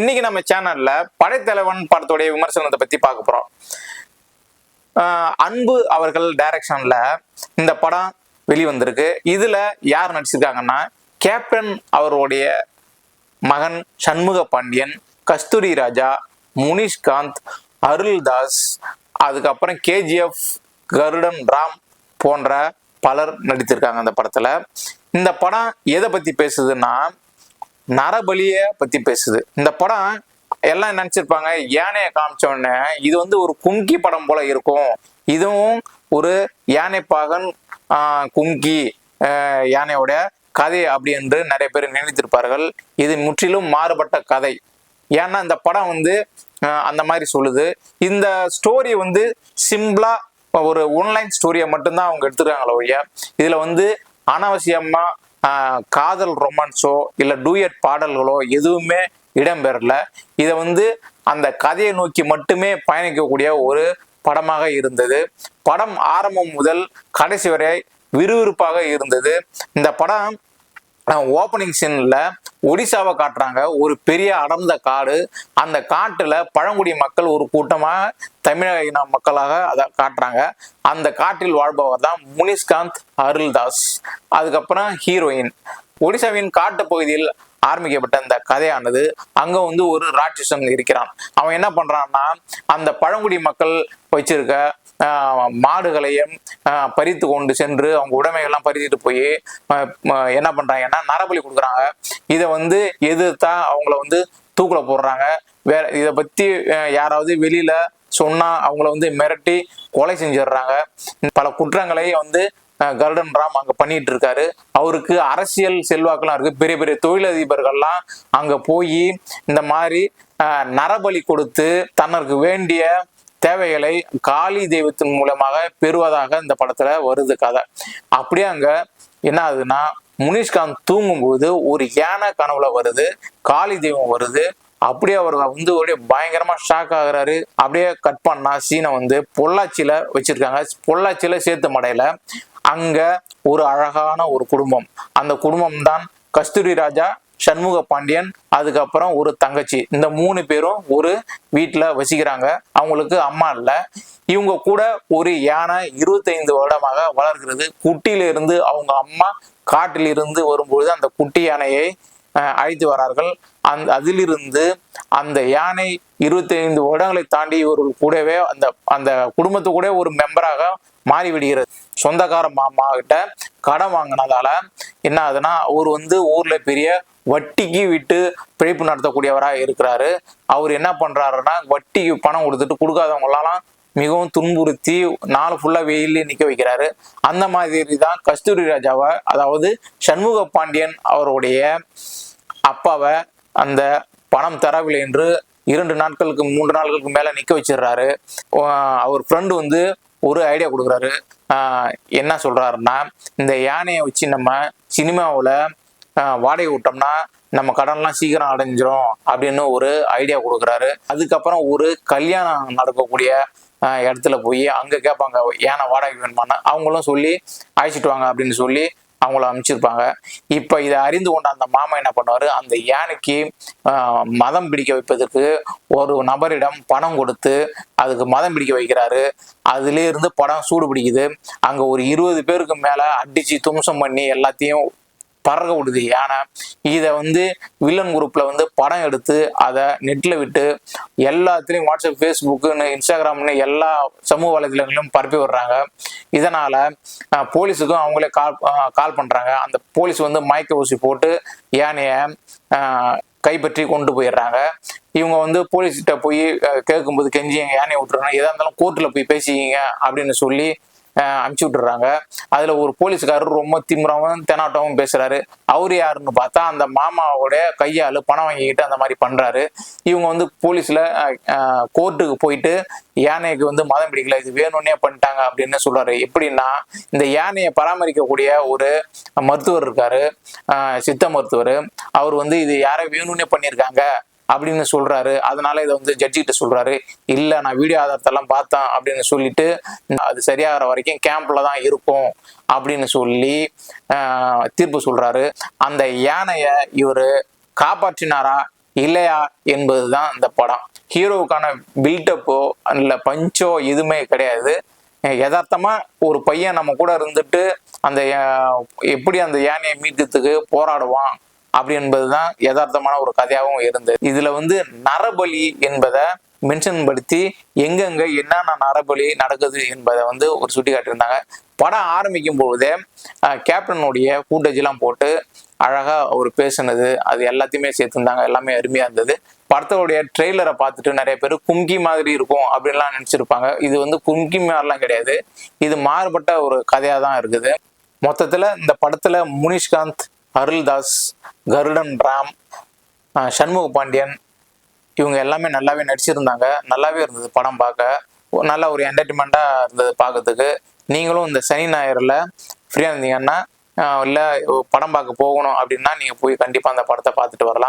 இன்னைக்கு நம்ம சேனல்ல படைத்தலைவன் படத்துடைய விமர்சனத்தை பத்தி பார்க்க போறோம். அன்பு அவர்கள் டைரக்ஷன்ல இந்த படம் வெளிவந்திருக்கு. இதுல யார் நடிச்சிருக்காங்கன்னா கேப்டன் அவருடைய மகன் சண்முக பாண்டியன் கஸ்தூரி ராஜா முனிஷ்காந்த் அருள்தாஸ் அதுக்கப்புறம் கேஜிஎஃப் கருடன் ராம் போன்ற பலர் நடித்திருக்காங்க அந்த படத்துல. இந்த படம் எதை பத்தி பேசுதுன்னா நரபலிய பத்தி பேசுது. இந்த படம் எல்லாம் நினைச்சிருப்பாங்க யானையை காமிச்ச உடனே இது வந்து ஒரு கும்கி படம் போல இருக்கும். இதுவும் ஒரு யானைப்பாகன் கும்கி யானையோட கதை அப்படி என்று நிறைய பேர் நினைத்திருப்பார்கள். இது முற்றிலும் மாறுபட்ட கதை. ஏன்னா இந்த படம் வந்து அந்த மாதிரி சொல்லுது. இந்த ஸ்டோரி வந்து சிம்பிளா ஒரு ஒன்லைன் ஸ்டோரியை மட்டும்தான் அவங்க எடுத்துருக்காங்களே ஒழிய இதுல வந்து அனாவசியமா காதல் ரொமான்ஸோ இல்ல டூயட் பாடல்களோ எதுவுமே இடம்பெறல. இதை வந்து அந்த கதையை நோக்கி மட்டுமே பயணிக்கக்கூடிய ஒரு படமாக இருந்தது. படம் ஆரம்பம் முதல் கடைசி வரை விறுவிறுப்பாக இருந்தது. இந்த படம் ஓப்பனிங் சீன்ல ஒடிசாவை காட்டுறாங்க. ஒரு பெரிய அடர்ந்த காடு. அந்த காட்டுல பழங்குடி மக்கள் ஒரு கூட்டமாக தமிழக இன மக்களாக அதை காட்டுறாங்க. அந்த காட்டில் வாழ்பவர் தான் முனிஷ்காந்த் அருள்தாஸ். அதுக்கப்புறம் ஹீரோயின் ஒடிசாவின் காட்டு பகுதியில் ஆரம்பிக்கப்பட்ட இந்த கதையானது அங்க வந்து ஒரு ராட்சசன் இருக்கிறான். அவன் என்ன பண்றான்னா அந்த பழங்குடி மக்கள் வச்சிருக்க மாடுகளையும் பறித்து கொண்டு சென்று அவங்க உடைமைகள்லாம் பறித்துட்டு போய் என்ன பண்றாங்கன்னா நரபலி கொடுக்குறாங்க. இதை வந்து எதிர்த்தா அவங்கள வந்து தூக்கில போடுறாங்க. வேற இதை பத்தி யாராவது வெளியில சொன்னா அவங்கள வந்து மிரட்டி கொலை செஞ்சிடுறாங்க. பல குற்றங்களை வந்து கருடன் ராம் அங்க பண்ணிட்டு இருக்காரு அவருக்கு அரசியல் செல்வாக்கெல்லாம் இருக்கு. பெரிய பெரிய தொழிலதிபர்கள்லாம் அங்க போய் இந்த மாதிரி நரபலி கொடுத்து தனக்கு வேண்டிய தேவைகளை காளி தெய்வத்தின் மூலமாக பெறுவதாக இந்த படத்துல வருது கதை. அப்படியே அங்க என்ன ஆகுதுன்னா முனிஷ்காந்த் தூங்கும்போது ஒரு யானை கனவுல வருது. காளி தெய்வம் வருது. அப்படியே அவர் வந்து அப்படியே பயங்கரமா ஷாக் ஆகுறாரு. அப்படியே கட் பண்ணா சீனை வந்து பொள்ளாச்சியில வச்சிருக்காங்க. பொள்ளாச்சியில சேத்து மடையில அங்க ஒரு அழகான ஒரு குடும்பம். அந்த குடும்பம் தான் கஸ்தூரி ராஜா சண்முக பாண்டியன் அதுக்கப்புறம் ஒரு தங்கச்சி. இந்த மூணு பேரும் ஒரு வீட்டில் வசிக்கிறாங்க. அவங்களுக்கு அம்மா இல்ல. இவங்க கூட ஒரு யானை இருபத்தைந்து வருடமாக வளர்கிறது. குட்டியில இருந்து அவங்க அம்மா காட்டிலிருந்து வரும்பொழுது அந்த குட்டி யானையை அஹ், அழைத்து வரார்கள். அந்த அதிலிருந்து அந்த யானை இருபத்தைந்து வருடங்களை தாண்டி இவர்கள் கூடவே அந்த அந்த குடும்பத்து கூட ஒரு மெம்பராக மாறிவிடுகிறது. சொந்தக்கார மாமா கிட்ட கடன் வாங்கினதால என்ன ஆகுதுன்னா அவர் வந்து ஊர்ல பெரிய வட்டிக்கு விட்டு பிழைப்பு நடத்தக்கூடியவராக இருக்கிறாரு. அவர் என்ன பண்றாருன்னா வட்டிக்கு பணம் கொடுத்துட்டு கொடுக்காதவங்களெல்லாம் மிகவும் துன்புறுத்தி நாள் ஃபுல்லா வெயிலே நிக்க வைக்கிறாரு. அந்த மாதிரி தான் கஸ்தூரி ராஜாவை அதாவது சண்முக பாண்டியன் அவருடைய அப்பாவை அந்த பணம் தரவில்லை என்று இரண்டு நாட்களுக்கு மூன்று நாட்களுக்கு மேலே நிற்க வச்சிடுறாரு. அவர் ஃப்ரெண்டு வந்து ஒரு ஐடியா கொடுக்குறாரு. என்ன சொல்கிறாருன்னா இந்த யானையை வச்சு நம்ம சினிமாவில் வாடகை விட்டோம்னா நம்ம கடன்லாம் சீக்கிரம் அடைஞ்சிரும் அப்படின்னு ஒரு ஐடியா கொடுக்குறாரு. அதுக்கப்புறம் ஒரு கல்யாணம் நடக்கக்கூடிய இடத்துல போய் அங்கே கேட்பாங்க யானை வாடகை வேணுமான்னு? அவங்களும் சொல்லி அழைச்சிட்டு வாங்க அப்படின்னு சொல்லி அவங்கள அனுப்பிச்சிருப்பாங்க. இப்போ இதை அறிந்து கொண்ட அந்த மாமா என்ன பண்ணுவாரு? அந்த யானைக்கு மதம் பிடிக்க வைப்பதற்கு ஒரு நபரிடம் பணம் கொடுத்து அதுக்கு மதம் பிடிக்க வைக்கிறாரு. அதுலேருந்து படம் சூடு பிடிக்குது. அங்கே ஒரு இருபது பேருக்கு மேலே அடிச்சு தும்சம் பண்ணி எல்லாத்தையும் பறக்க விடுது. யானை இதை வந்து வில்லன் குரூப்ல வந்து படம் எடுத்து அதை நெட்ல விட்டு எல்லாத்துலயும் வாட்ஸ்அப் ஃபேஸ்புக்குன்னு இன்ஸ்டாகிராம்னு எல்லா சமூக வலைதளங்களிலும் பரப்பி விடுறாங்க. இதனால போலீஸுக்கும் அவங்களே கால் கால் பண்றாங்க. அந்த போலீஸ் வந்து மயக்க ஊசி போட்டு யானைய கைப்பற்றி கொண்டு போயிடுறாங்க. இவங்க வந்து போலீஸ்கிட்ட போய் கேட்கும்போது கெஞ்சி எங்க யானையை விட்டுறாங்க எதா இருந்தாலும் கோர்ட்ல போய் பேசிக்கிங்க அப்படின்னு சொல்லி அமுச்சு விட்டுறாங்க. அதுல ஒரு போலீஸ்காரர் ரொம்ப திமிராவும் தெனாட்டவும் பேசுறாரு. அவர் யாருன்னு பார்த்தா அந்த மாமாவோட கையால் பணம் வாங்கிக்கிட்டு அந்த மாதிரி பண்றாரு. இவங்க வந்து போலீஸ்ல கோர்ட்டுக்கு போயிட்டு யானைக்கு வந்து மதம் பிடிக்கல இது வேணும்னே பண்ணிட்டாங்க அப்படின்னு சொல்றாரு. எப்படின்னா இந்த யானையை பராமரிக்கக்கூடிய ஒரு மருத்துவர் இருக்காரு. சித்த மருத்துவர். அவர் வந்து இது யாரை வேணும்னே பண்ணியிருக்காங்க. அப்படின்னு சொல்றாரு. அதனால இதை வந்து ஜட்ஜி கிட்ட சொல்றாரு. இல்ல நான் வீடியோ ஆதாரத்தெல்லாம் பார்த்தேன் அப்படின்னு சொல்லிட்டு அது சரியாகிற வரைக்கும் கேம்ப்ல தான் இருக்கும் அப்படின்னு சொல்லி ஆஹ், தீர்ப்பு சொல்றாரு. அந்த யானைய இவர் காப்பாற்றினாரா இல்லையா என்பதுதான் இந்த படம். ஹீரோவுக்கான பில்டப்போ இல்லை பஞ்சோ எதுவுமே கிடையாது. யதார்த்தமா ஒரு பையன் நம்ம கூட இருந்துட்டு அந்த எப்படி அந்த யானையை மீட்கிறதுக்கு போராடுவான் அப்படி என்பதுதான் யதார்த்தமான ஒரு கதையாகவும் இருந்தது. இதுல வந்து நரபலி என்பதை மென்ஷன் படுத்தி எங்கெங்க என்னென்ன நரபலி நடக்குது என்பதை வந்து ஒரு சுட்டி காட்டியிருந்தாங்க படம் ஆரம்பிக்கும் பொழுதே கேப்டனுடைய கேப்டனுடைய கூட்டஜெல்லாம் போட்டு அழகா அவர் பேசுனது அது எல்லாத்தையுமே சேர்த்துருந்தாங்க எல்லாமே அருமையா இருந்தது. படத்தோடைய ட்ரெய்லரை பார்த்துட்டு நிறைய பேர் கும்கி மாதிரி இருக்கும் அப்படின்லாம் நினச்சிருப்பாங்க. இது வந்து கும்கி மாதிரிலாம் கிடையாது. இது மாறுபட்ட ஒரு கதையாக தான் இருக்குது. மொத்தத்தில் இந்த படத்தில் முனிஷ்காந்த் அருள்தாஸ் கருடன் ராம் சண்முக பாண்டியன் இவங்க எல்லாமே நல்லாவே நடிச்சிருந்தாங்க. நல்லாவே இருந்தது படம் பார்க்க. நல்ல ஒரு என்டர்டைன்மெண்ட்டாக இருந்தது பார்க்கறதுக்கு. நீங்களும் இந்த சனி ஞாயிறில் ஃப்ரீயாக இருந்தீங்கன்னா இல்லை படம் பார்க்க போகணும் அப்படின்னா நீங்கள் போய் கண்டிப்பாக அந்த படத்தை பார்த்துட்டு வரலாம்.